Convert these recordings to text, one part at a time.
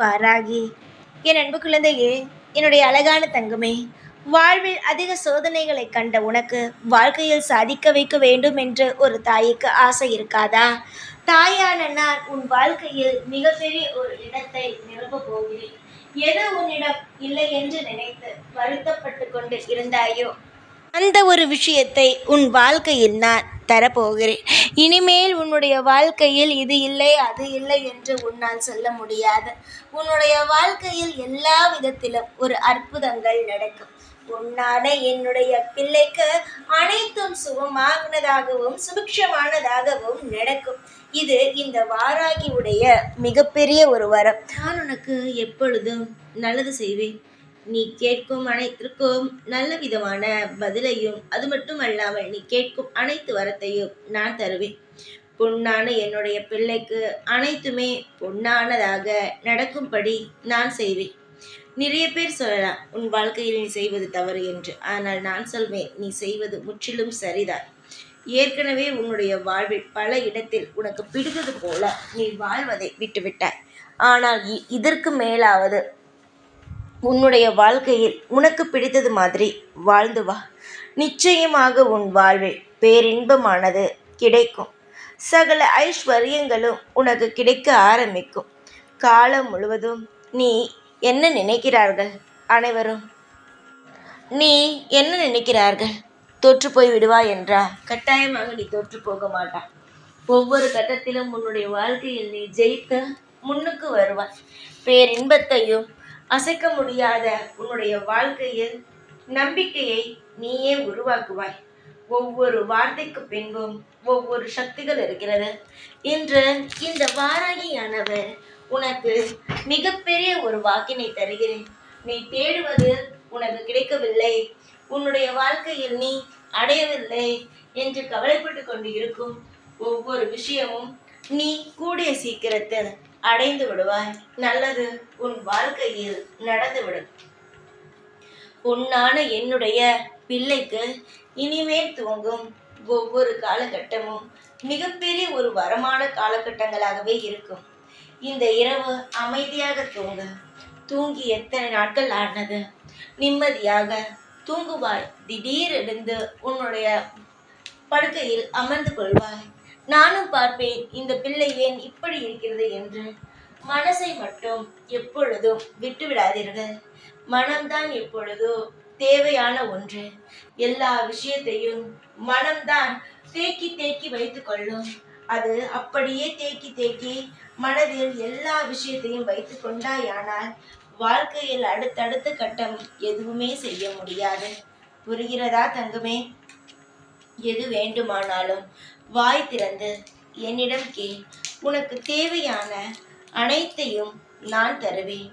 வாராகி. என் அன்பு குழந்தையே என்னுடைய அழகான தங்கமே வாழ்வில் அதிக சோதனைகளை கண்ட உனக்கு வாழ்க்கையில் சாதிக்க வைக்க வேண்டும் என்று ஒரு தாய்க்கு ஆசை இருக்காதா? தாயான நான் உன் வாழ்க்கையில் மிகப்பெரிய ஒரு இடத்தை நிரப்ப போகிறேன். எது உன்னிடம் இல்லை என்று நினைத்து வருத்தப்பட்டு கொண்டு இருந்தாயோ? அந்த ஒரு விஷயத்தை உன் வாழ்க்கையில் நான் தரப்போகிறேன். இனிமேல் உன்னுடைய வாழ்க்கையில் இது இல்லை அது இல்லை என்று உன்னால் சொல்ல முடியாது. உன்னுடைய வாழ்க்கையில் எல்லா விதத்திலும் ஒரு அற்புதங்கள் நடக்கும். உன்னால என்னுடைய பிள்ளைக்கு அனைத்தும் சுகமானதாகவும் சுபிக்ஷமானதாகவும் நடக்கும். இது இந்த வாராகியுடைய மிகப்பெரிய ஒரு வரம். நான் உனக்கு எப்பொழுதும் நல்லது செய்வேன். நீ கேட்கும் அனைத்திற்கும் நல்ல விதமான பதிலையும் அது மட்டும் அல்லாமல் நீ கேட்கும் அனைத்து வரத்தையும் நான் தருவேன். பொன்னான என்னுடைய பிள்ளைக்கு அனைத்துமே பொன்னானதாக நடக்கும்படி நான் செய்வேன். நிறைய பேர் சொல்லலாம் உன் வாழ்க்கையில் நீ செய்வது தவறு என்று. ஆனால் நான் சொல்வேன் நீ செய்வது முற்றிலும் சரிதான். ஏற்கனவே உன்னுடைய வாழ்வில் பல இடத்தில் உனக்கு பிடித்தது போல நீ வாழ்வதை விட்டுவிட்டாய். ஆனால் இ- இதற்கு மேலாவது உன்னுடைய வாழ்க்கையில் உனக்கு பிடித்தது மாதிரி வாழ்ந்து வா. நிச்சயமாக உன் வாழ்வில் பேரின்பமானது கிடைக்கும். சகல ஐஸ்வர்யங்களும் உனக்கு கிடைக்க ஆரம்பிக்கும். காலம் முழுவதும் நீ என்ன நினைக்கிறார்கள் அனைவரும்? நீ என்ன நினைக்கிறார்கள்? தோற்று போய் விடுவா என்றா? கட்டாயமாக நீ தோற்று போக மாட்டாய் ஒவ்வொரு கட்டத்திலும் உன்னுடைய வாழ்க்கையில் நீ ஜெயித்து முன்னுக்கு வருவாய். பேரின்பத்தையும் அசைக்க முடியாத உன்னுடைய வாழ்க்கையில் நம்பிக்கையை நீயே உருவாக்குவாய். ஒவ்வொரு வார்த்தைக்கு பின்பும் ஒவ்வொரு சக்திகள் இருக்கிறது. இன்று இந்த வாராகியானவர் உனக்கு மிகப்பெரிய ஒரு வாக்கினை தருகிறேன். நீ தேடுவது உனக்கு கிடைக்கவில்லை. உன்னுடைய வாழ்க்கையில் நீ அடையவில்லை என்று கவலைப்பட்டு கொண்டு இருக்கும் ஒவ்வொரு விஷயமும் நீ கூடிய சீக்கிரத்தில் அடைந்து விடுவாய். நல்லது உன் வாழ்க்கையில் நடந்துவிடும். பொன்னான என்னுடைய பிள்ளைக்கு இனிமேல் துவங்கும் ஒவ்வொரு காலகட்டமும் மிகப்பெரிய ஒரு வரமான காலகட்டங்களாகவே இருக்கும். இந்த இரவு அமைதியாக தூங்கு. தூங்கி எத்தனை நாட்கள் ஆனது? நிம்மதியாக தூங்குவாய். திடீரெழுந்து உன்னுடைய படுக்கையில் அமர்ந்து கொள்வாய். நானும் பார்ப்பேன் இந்த பிள்ளை ஏன் இப்படி இருக்கிறது என்று. மனசை மட்டும் எப்பொழுதும் விட்டுவிடாதீர்கள். மனம்தான் எப்பொழுதோ தேவையான ஒன்று. எல்லா விஷயத்தையும் மனம்தான் தேக்கி தேக்கி வைத்துக் கொள்ளும். அது அப்படியே தேக்கி தேக்கி மனதில் எல்லா விஷயத்தையும் வைத்து கொண்டாயானால் வாழ்க்கையில் அடுத்தடுத்த கட்டம் எதுவுமே செய்ய முடியாது. புரிகிறதா தங்கமே? எது வேண்டுமானாலும் வாய் திறந்து என்னிடம் கேள். உனக்கு தேவையான அனைத்தையும் நான் தருவேன்.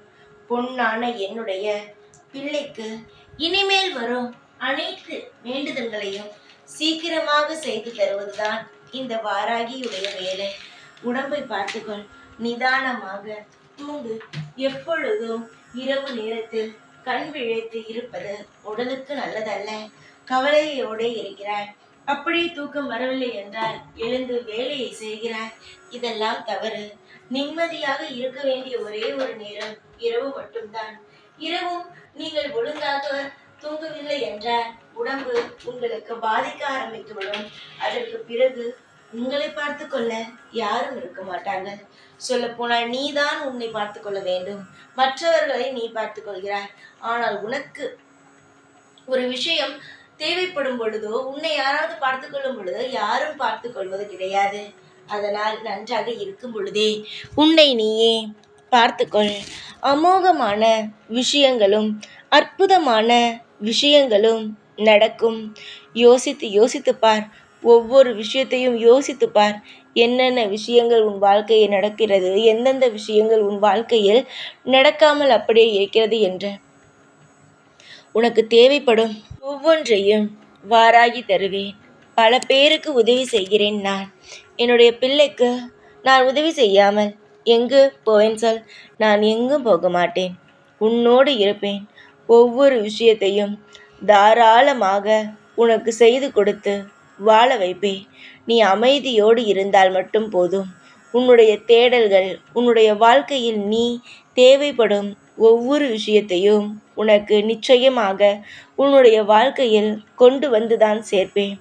பொன்னான என்னுடைய பிள்ளைக்கு இனிமேல் வரும் அனைத்து வேண்டுதல்களையும் சீக்கிரமாக செய்து தருவதுதான் இந்த வாராகியுடைய வேலை. உடம்பை பார்த்துக்கொள். நிதானமாக தூங்கு. எப்பொழுதும் இரவு நேரத்தில் கண் விழைத்து இருப்பது உடலுக்கு நல்லதல்ல. கவலையோடு இருக்கிறாய். அப்படியே தூக்கம் வரவில்லை என்றால் எழுந்து வேலையை செய்கிறாய் இதெல்லாம் தவறு. நிம்மதியாக இருக்க வேண்டிய ஒரே ஒரு நேரம் இரவு மட்டும்தான். இரவும் நீங்கள் ஒழுங்காக தூங்கவில்லை என்றால் உடம்பு உங்களுக்கு பாதிக்க ஆரம்பித்துவிடும். அதற்கு பிறகு உங்களை பார்த்து கொள்ள யாரும் இருக்க மாட்டாங்க சொல்ல போனால் நீதான் உன்னை பார்த்து கொள்ள வேண்டும். மற்றவர்களை நீ பார்த்து கொள்கிறாய். ஆனால் உனக்கு ஒரு விஷயம் தேவைப்படும் பொழுதோ உன்னை யாராவது பார்த்து கொள்ளும் பொழுதோ யாரும் பார்த்து கொள்வது கிடையாது. அதனால் நன்றாக இருக்கும் பொழுதே உன்னை நீயே பார்த்துக்கொள் அமோகமான விஷயங்களும் அற்புதமான விஷயங்களும் நடக்கும். யோசித்து யோசித்து பார். ஒவ்வொரு விஷயத்தையும் யோசித்து பார். என்னென்ன விஷயங்கள் உன் வாழ்க்கையில் நடக்கிறது? எந்தெந்த விஷயங்கள் உன் வாழ்க்கையில் நடக்காமல் அப்படியே இருக்கிறது என்று. உனக்கு தேவைப்படும் ஒவ்வொன்றையும் வாராகி தருவேன். பல பேருக்கு உதவி செய்கிறேன் நான். என்னுடைய பிள்ளைக்கு நான் உதவி செய்யாமல் எங்கு போவேன் சொல். நான் எங்கும் போக மாட்டேன் உன்னோடு இருப்பேன். ஒவ்வொரு விஷயத்தையும் தாராளமாக உனக்கு செய்து கொடுத்து வாழ வைப்பேன். நீ அமைதியோடு இருந்தால் மட்டும் போதும். உன்னுடைய தேடல்கள் உன்னுடைய வாழ்க்கையில் நீ தேவைப்படும் ஒவ்வொரு விஷயத்தையும் உனக்கு நிச்சயமாக உன்னுடைய வாழ்க்கையில் கொண்டு வந்து தான் சேர்ப்பேன்.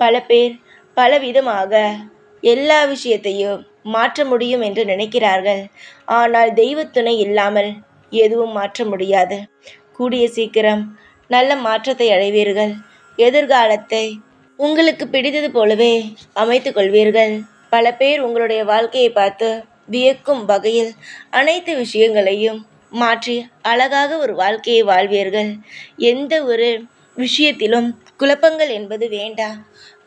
பல பேர் பலவிதமாக எல்லா விஷயத்தையும் மாற்ற முடியும் என்று நினைக்கிறார்கள். ஆனால் தெய்வத்துணை இல்லாமல் எதுவும் மாற்ற முடியாது. கூடிய சீக்கிரம் நல்ல மாற்றத்தை அடைவீர்கள். எதிர்காலத்தை உங்களுக்கு பிடித்தது போலவே அமைத்து கொள்வீர்கள். பல பேர் உங்களுடைய வாழ்க்கையை பார்த்து வியக்கும் வகையில் அனைத்து விஷயங்களையும் மாற்றி அழகாக ஒரு வாழ்க்கையை வாழ்வீர்கள். எந்த ஒரு விஷயத்திலும் குழப்பங்கள் என்பது வேண்டாம்.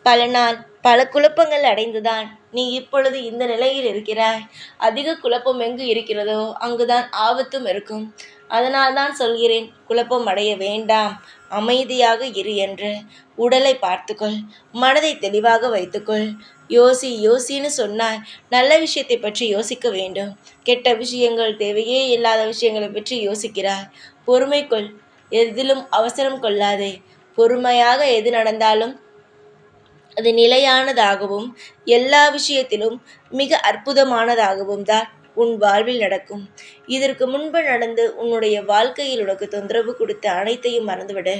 பல நாள் பல குழப்பங்கள் அடைந்துதான் நீ இப்பொழுது இந்த நிலையில் இருக்கிறாய். அதிக குழப்பம் எங்கு இருக்கிறதோ அங்குதான் ஆபத்தும் இருக்கும். அதனால் தான் சொல்கிறேன் குழப்பம் அடைய வேண்டாம். அமைதியாக இரு என்று உடலை பார்த்துக்கொள். மனதை தெளிவாக வைத்துக்கொள். யோசி யோசின்னு சொன்னால் நல்ல விஷயத்தை பற்றி யோசிக்க வேண்டும். கெட்ட விஷயங்கள் தேவையே இல்லாத விஷயங்களை பற்றி யோசிக்கிறாய் பொறுமைக்கொள் எதிலும் அவசரம் கொள்ளாதே. பொறுமையாக எது நடந்தாலும் அது நிலையானதாகவும் எல்லா விஷயத்திலும் மிக அற்புதமானதாகவும் தான் உன் வாழ்வில் நடக்கும். இதற்கு முன்பு நடந்து உன்னுடைய வாழ்க்கையில் உனக்கு தொந்தரவு கொடுத்த அனைத்தையும் மறந்துவிட.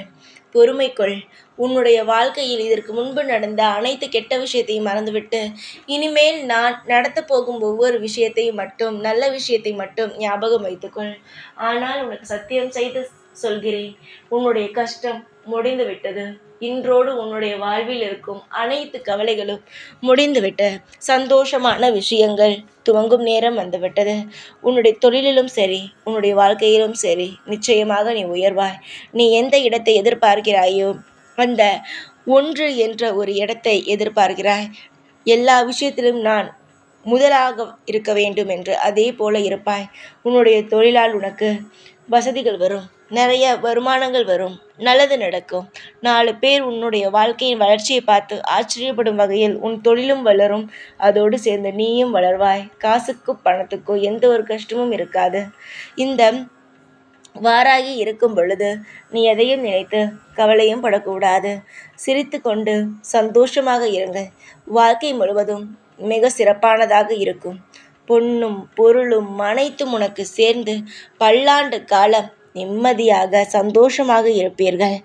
பொறுமைக்கொள் உன்னுடைய வாழ்க்கையில் இதற்கு முன்பு நடந்த அனைத்து கெட்ட விஷயத்தையும் மறந்துவிட்டு இனிமேல் நான் நடத்த போகும் ஒவ்வொரு விஷயத்தையும் மட்டும் நல்ல விஷயத்தை மட்டும் ஞாபகம் வைத்துக்கொள். ஆனால் உனக்கு சத்தியம் செய்து சொல்கிறேன். உன்னுடைய கஷ்டம் முடிந்து விட்டது இன்றோடு உன்னுடைய வாழ்வில் இருக்கும் அனைத்து கவலைகளும் முடிந்துவிட்ட. சந்தோஷமான விஷயங்கள் துவங்கும் நேரம் வந்துவிட்டது. உன்னுடைய தொழிலிலும் சரி உன்னுடைய வாழ்க்கையிலும் சரி நிச்சயமாக நீ உயர்வாய். நீ எந்த இடத்தை எதிர்பார்க்கிறாயோ அந்த ஒன்று என்ற ஒரு இடத்தை எதிர்பார்க்கிறாய். எல்லா விஷயத்திலும் நான் முதலாக இருக்க வேண்டும் என்று அதே போல இருப்பாய். உன்னுடைய தொழிலால் உனக்கு வசதிகள் வரும். நிறைய வருமானங்கள் வரும். நல்லது நடக்கும். நாலு பேர் உன்னுடைய வாழ்க்கையின் வளர்ச்சியை பார்த்து ஆச்சரியப்படும் வகையில் உன் தொழிலும் வளரும். அதோடு சேர்ந்து நீயும் வளர்வாய். காசுக்கோ பணத்துக்கோ எந்த ஒரு கஷ்டமும் இருக்காது. இந்த வாராகி இருக்கும் பொழுது நீ எதையும் நினைத்து கவலையும் படக்கூடாது. சிரித்து கொண்டு சந்தோஷமாக இருங்கள். வாழ்க்கை முழுவதும் மிக சிறப்பானதாக இருக்கும். பொன்னும் பொருளும் அனைத்தும் உனக்கு சேர்ந்து பல்லாண்டு காலம் நிம்மதியாக சந்தோஷமாக இருப்பீர்கள்.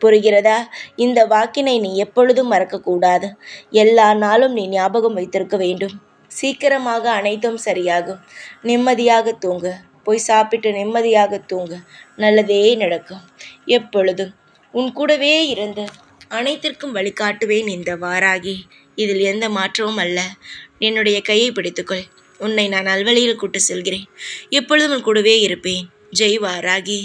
புரிகிறதா? இந்த வாக்கினை நீ எப்பொழுதும் மறக்கக்கூடாது. எல்லா நாளும் நீ ஞாபகம் வைத்திருக்க வேண்டும். சீக்கிரமாக அனைத்தும் சரியாகும். நிம்மதியாக தூங்கு. போய் சாப்பிட்டு நிம்மதியாக தூங்கு. நல்லதே நடக்கும். எப்பொழுதும். உன் கூடவே இருந்து அனைத்திற்கும் வழிகாட்டுவேன் இந்த வாராகி. இதில் எந்த மாற்றமும் அல்ல. என்னுடைய கையை பிடித்துக்கொள். உன்னை நான் நல்வழியில் கூட்டு செல்கிறேன். எப்பொழுதும் உன் கூடவே இருப்பேன். ஜெய் வாராகி